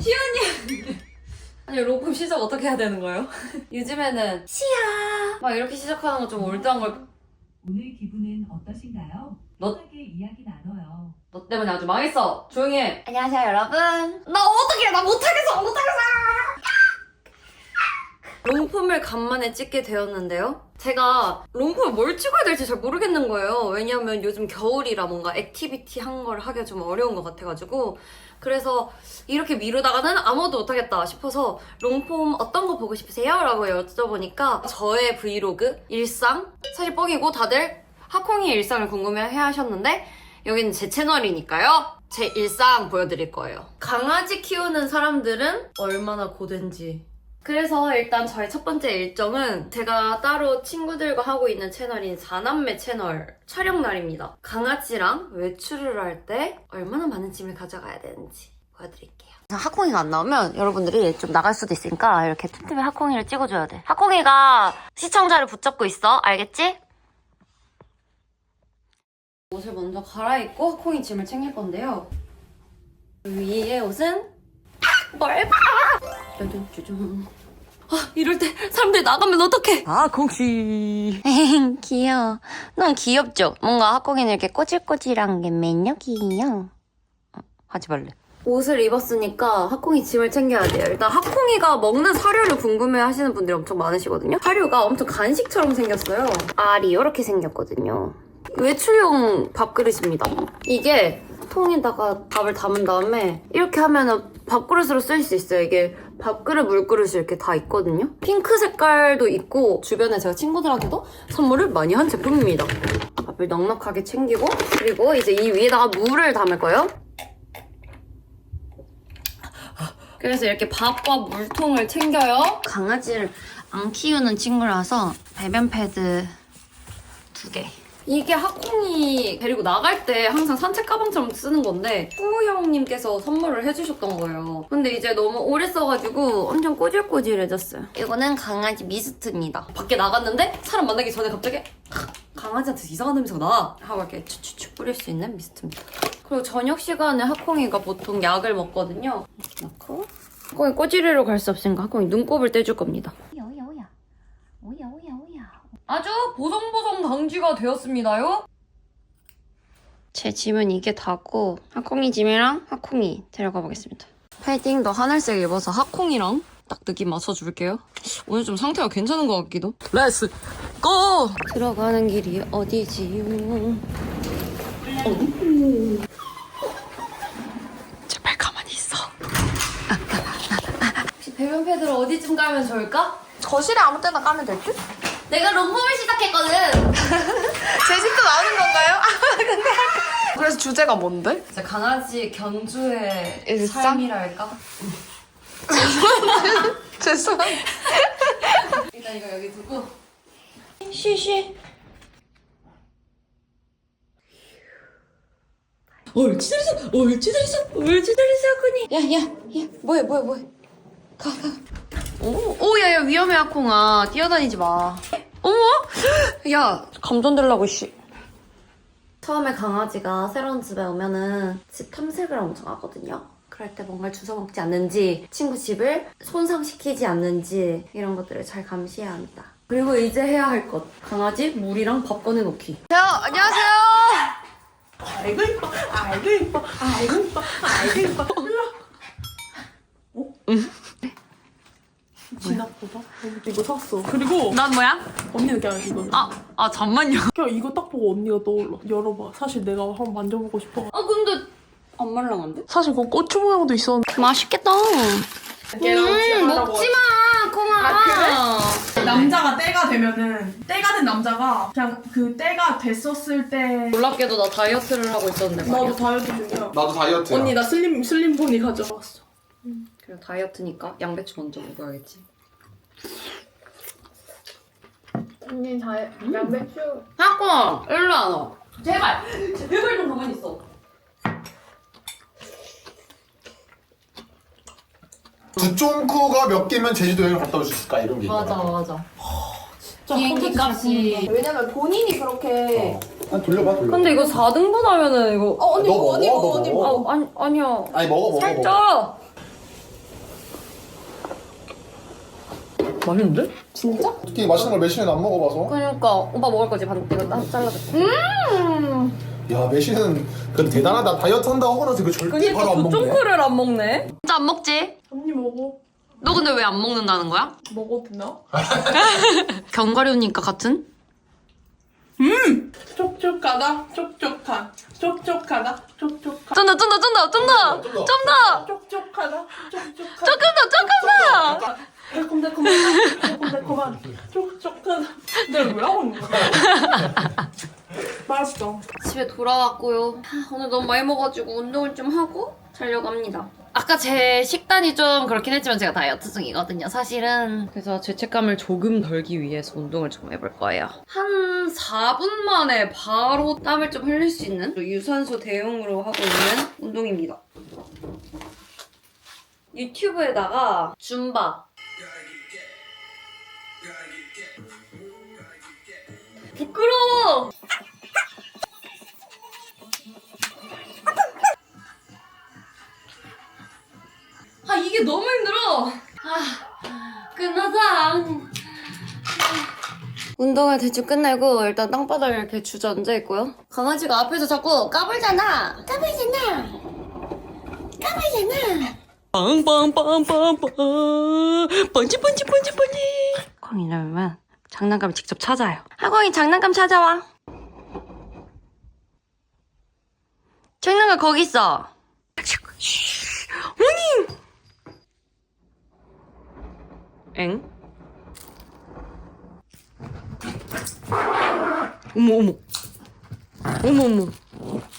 시연이 아니 로펌 시작 어떻게 해야 되는 거예요? 요즘에는 시야! 막 이렇게 시작하는 거 좀 올드한 걸너 오늘 기분은 어떠신가요? 너- 편하게 이야기 나눠요. 때문에 아주 망했어. 조용히 해. 안녕하세요 여러분. 나 어떡해! 나 못하겠어! 못하겠어 롱폼을 간만에 찍게 되었는데요 제가 롱폼을 뭘 찍어야 될지 잘 모르겠는 거예요 왜냐면 요즘 겨울이라 뭔가 액티비티 한 걸 하기가 좀 어려운 것 같아가지고 그래서 이렇게 미루다가는 아무것도 못하겠다 싶어서 롱폼 어떤 거 보고 싶으세요? 라고 여쭤보니까 저의 브이로그, 일상 사실 뻥이고 다들 하콩이의 일상을 궁금해 하셨는데 여기는 제 채널이니까요. 제 일상 보여드릴 거예요. 강아지 키우는 사람들은 얼마나 고된지. 그래서 일단 저의 첫 번째 일정은 제가 따로 친구들과 하고 있는 채널인 4남매 채널 촬영 날입니다. 강아지랑 외출을 할 때 얼마나 많은 짐을 가져가야 되는지 보여드릴게요. 하콩이가 안 나오면 여러분들이 좀 나갈 수도 있으니까 이렇게 틈틈이 하콩이를 찍어줘야 돼. 하콩이가 시청자를 붙잡고 있어. 알겠지? 옷을 먼저 갈아입고 하콩이 짐을 챙길 건데요. 위에 옷은 뭘 봐! 짜잔, 짜잔. 아, 이럴 때 사람들이 나가면 어떡해! 아, 공씨. 귀여워. 너무 귀엽죠? 뭔가 하콩이는 이렇게 꼬질꼬질한 게 매력이에요. 어, 하지 말래. 옷을 입었으니까 하콩이 짐을 챙겨야 돼요. 일단 하콩이가 먹는 사료를 궁금해 하시는 분들이 엄청 많으시거든요. 사료가 엄청 간식처럼 생겼어요. 알이 이렇게 생겼거든요. 외출용 밥그릇입니다. 이게 통에다가 밥을 담은 다음에 이렇게 하면은 밥그릇으로 쓸 수 있어요. 이게 밥그릇, 물그릇이 이렇게 다 있거든요. 핑크 색깔도 있고 주변에 제가 친구들한테도 선물을 많이 한 제품입니다. 밥을 넉넉하게 챙기고 그리고 이제 이 위에다가 물을 담을 거예요. 그래서 이렇게 밥과 물통을 챙겨요. 강아지를 안 키우는 친구라서 배변 패드 두 개. 이게 하콩이 데리고 나갈 때 항상 산책 가방처럼 쓰는 건데 뿌우 형님께서 선물을 해주셨던 거예요. 근데 이제 너무 오래 써가지고 엄청 꼬질꼬질해졌어요. 이거는 강아지 미스트입니다. 밖에 나갔는데 사람 만나기 전에 갑자기 강아지한테 이상한 냄새가 나 하고 이렇게 추추추 뿌릴 수 있는 미스트입니다. 그리고 저녁 시간에 하콩이가 보통 약을 먹거든요. 이렇게 넣고 하콩이 꼬지르러 갈 수 없으니까 하콩이 눈곱을 떼줄 겁니다. 오야 오야 오야 오야 아주 보송보송 방지가 되었습니다요. 제 짐은 이게 다고 하콩이 짐이랑 하콩이 데려가 보겠습니다. 패딩도 하늘색 입어서 하콩이랑 딱 느낌 맞춰줄게요. 오늘 좀 상태가 괜찮은 것 같기도. 렛츠 고! 들어가는 길이 어디지요? 제발 가만히 있어. 혹시 배변 패드를 어디쯤 깔면 좋을까? 거실에 아무 때나 까면 될 듯? 내가 롱폼을 시작했거든. 제 집도 나오는 건가요? 아, 근데 그래서 주제가 뭔데? 진짜 강아지 견주의 일상? 삶이랄까? 죄송. 일단 이거 여기 두고 쉬쉬. 옳지 잘했어. 옳지 잘했어. 옳지 잘했어, 하코니. 야, 야, 야, 뭐해, 뭐해, 뭐해. 가, 가. 오, 오, 야, 야, 위험해, 아콩아. 뛰어다니지 마. 어머? 야, 감전되려고, 씨. 처음에 강아지가 새로운 집에 오면은 집 탐색을 엄청 하거든요. 그럴 때 뭔가를 주워 먹지 않는지, 친구 집을 손상시키지 않는지, 이런 것들을 잘 감시해야 합니다. 그리고 이제 해야 할 것. 강아지 물이랑 밥 꺼내놓기. 자, 안녕하세요. 아이고 이뻐 아이고 이뻐 아이고 이뻐 아이고 이뻐 어? 지나보다 이거 샀어 그리고 난 뭐야? 언니는 그냥 이거 아, 아, 잠만요. 그냥 이거 딱 보고 언니가 떠올라 열어봐 사실 내가 한번 만져보고 싶어 아, 근데 안 말랑한데? 사실 그거 고추 모양도 있었는데 맛있겠다. 음, 먹지 마, 콩아. 아, 남자가 때가 되면은 때가 된 남자가 그냥 그 때가 됐었을 때 놀랍게도 나 다이어트를 하고 있었는데 나도 말이야. 다이어트 중이야 나도 다이어트야. 언니 나 슬림 슬림 포니 가져왔어 그래 다이어트니까 양배추 먼저 먹어야겠지. 언니 다 양배추 하고 일로 안 와. 제발 제발 좀 가만히 있어. 두쫑쿠가 몇 개면 제주도 여행 갔다 올 수 있을까 이런 게 맞아 있더라고. 맞아. 진짜 비행기 값이. 잘 왜냐면 본인이 그렇게 어. 아 돌려봐 돌려. 근데 이거 4등분 하면은 이거 어 언니 너 뭐, 언니 먹어, 뭐너 언니 먹어. 뭐아 아니 아니야. 아니 먹어 먹어 먹어. 살쪄. 맛있는데? 진짜? 특히 맛있는 걸 매실은 안 먹어봐서. 그러니까 오빠 먹을 거지 반 이거 딱 잘라줄게 야 매실은 그래도 대단하다. 다이어트 한다 하고나서 그 절대 바로 안 먹네. 쫑크를 안 먹네 진짜 안 먹지? 언니 먹어. 너 근데 왜 안 먹는다는 거야? 먹어도 되나? 견과류니까 같은? 촉촉하다. 촉촉한. 촉촉하다. 촉촉한. 쫀다 쫀다 쫀다 쫀다 쫀다. 쫀다 촉촉하다. 촉촉한. 조금 더 조금 더. 달콤달콤한. 촉촉하다. 내가 왜 하고 있는 거야? 맛있어. 집에 돌아왔고요. 하, 오늘 너무 많이 먹어가지고 운동을 좀 하고 자려고 합니다. 아까 제 식단이 좀 그렇긴 했지만 제가 다이어트 중이거든요, 사실은. 그래서 죄책감을 조금 덜기 위해서 운동을 좀 해볼 거예요. 한 4분 만에 바로 땀을 좀 흘릴 수 있는 유산소 대용으로 하고 있는 운동입니다. 유튜브에다가 줌바 부끄러워! 아 이게 너무 힘들어. 아 끝나자. 운동을 대충 끝내고 일단 땅바닥에 이렇게 주저앉아 있고요. 강아지가 앞에서 자꾸 까불잖아. 까불잖아. 까불잖아. 빵빵빵빵빵 번지 번지 번지 번지. 콩이 이러면 장난감 직접 찾아요. 하광이 장난감 찾아와. 장난감 거기 있어. 어머니. 엥? 어머 어머 어머 어머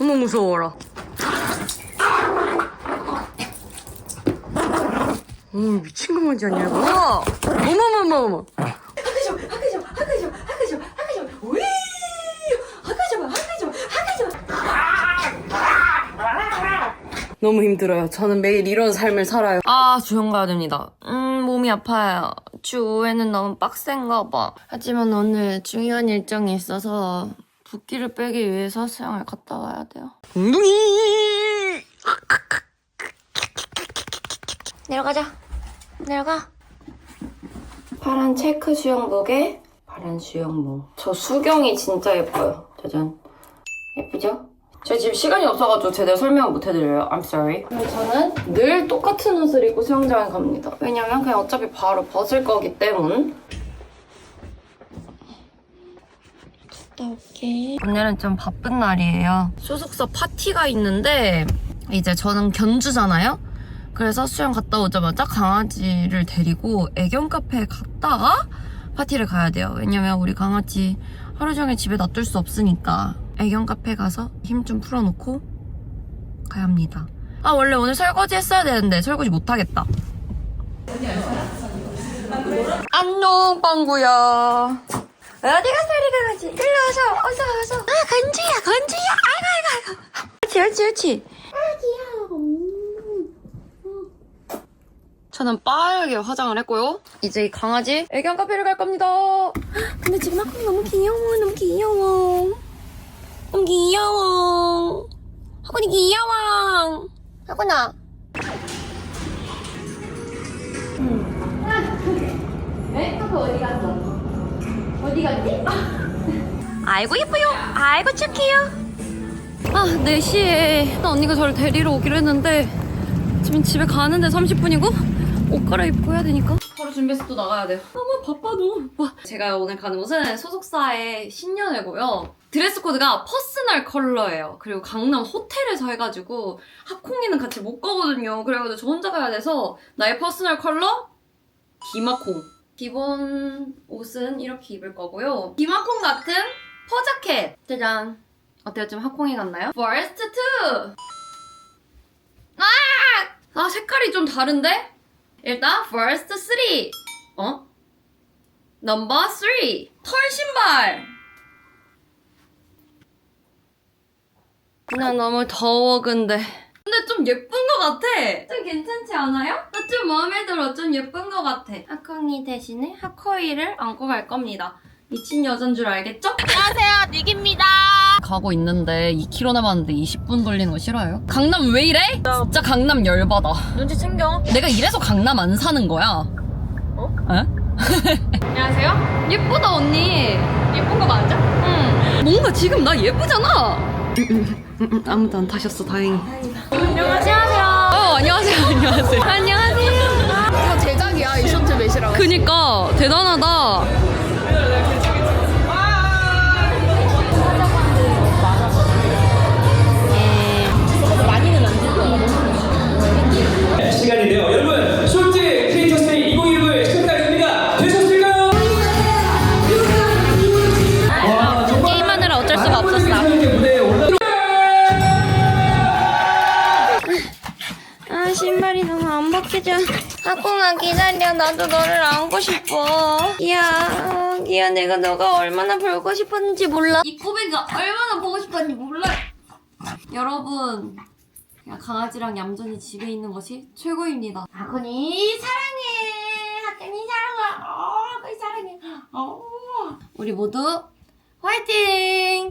어머 무서워라 어머 미친 거 뭔지 아니야 이거 어머 어머 어머 어머 학교죠 학교죠 학교죠 학교죠 학교죠 우이 학교죠 학교죠 학교죠 너무 힘들어요. 저는 매일 이런 삶을 살아요. 아, 주영 가야 됩니다. 음, 몸이 아파요. 주 5회는 너무 빡센가 봐. 하지만 오늘 중요한 일정이 있어서 붓기를 빼기 위해서 수영을 갔다 와야 돼요. 웅둥이! 내려가자. 내려가. 파란 체크 수영복에 파란 수영복. 저 수경이 진짜 예뻐요. 짜잔. 예쁘죠? 제가 지금 시간이 없어가지고 제대로 설명 못 해드려요. I'm sorry. 그리고 저는 늘 똑같은 옷을 입고 수영장에 갑니다. 왜냐면 그냥 어차피 바로 벗을 거기 때문. 갔다 올게. 오늘은 좀 바쁜 날이에요. 소속사 파티가 있는데 이제 저는 견주잖아요. 그래서 수영 갔다 오자마자 강아지를 데리고 애견 카페에 갔다가 파티를 가야 돼요. 왜냐면 우리 강아지 하루 종일 집에 놔둘 수 없으니까 애견 카페 가서 힘 좀 풀어놓고 가야 합니다. 아 원래 오늘 설거지 했어야 되는데 설거지 못하겠다. 안녕 빵구야. 어디가 소리 강아지? 일로 와서 어서 어서. 아 건지야 건지야. 아이고 아이고 아이고. 옳지 옳지 옳지. 저는 빠르게 화장을 했고요. 이제 이 강아지 애견 카페를 갈 겁니다. 근데 지금 학원이 너무 귀여워, 너무 귀여워. 너무 귀여워. 학원이 귀여워. 에? 학원 어디 갔어? 어디 갔지? 아이고 예뻐요. 아이고 착해요. 아, 4시에 언니가 저를 데리러 오기로 했는데 지금 집에 가는데 30분이고 옷 갈아입고 해야 되니까 바로 준비해서 또 나가야 돼요 너무 바빠 너무 와. 제가 오늘 가는 곳은 소속사의 신년회고요 드레스 코드가 퍼스널 컬러예요. 그리고 강남 호텔에서 해가지고 하콩이는 같이 못 가거든요. 그래가지고 저 혼자 가야 돼서 나의 퍼스널 컬러 기마콩. 기본 옷은 이렇게 입을 거고요. 기마콩 같은 퍼자켓. 짜잔. 어때요? 좀 하콩이 같나요? Forest 2 아! 아 색깔이 좀 다른데? 일단 first 3 어? 넘버 3 털 신발 나 너무 더워 근데 근데 좀 예쁜 것 같아 좀 괜찮지 않아요? 나 좀 마음에 들어 좀 예쁜 것 같아 하콩이 대신에 하코이를 안고 갈 겁니다 미친 여잔 줄 알겠죠? 안녕하세요 닉입니다 가고 있는데 2km 남았는데 20분 걸리는 거 싫어요? 강남 왜 이래? 진짜 강남 열받아 눈치 챙겨. 내가 이래서 강남 안 사는 거야. 어? 에? 안녕하세요. 예쁘다 언니. 예쁜 거 맞아? 응. 뭔가 지금 나 예쁘잖아. 아무도 안 타셨어 다행히. 안녕하세요. 어 안녕하세요 안녕하세요. 안녕하세요. 이거 제작이야 이 셔틀 매시라고. 그니까 대단하다. 너를 안고 싶어. 야, 야 내가 너가 얼마나 보고 싶었는지 몰라. 이 꼬맹이가 얼마나 보고 싶었는지 몰라. 여러분, 그냥 강아지랑 얌전히 집에 있는 것이 최고입니다. 하콩이 사랑해. 하콩이 사랑해. 어, 하콩이 사랑해. 어. 우리 모두 화이팅!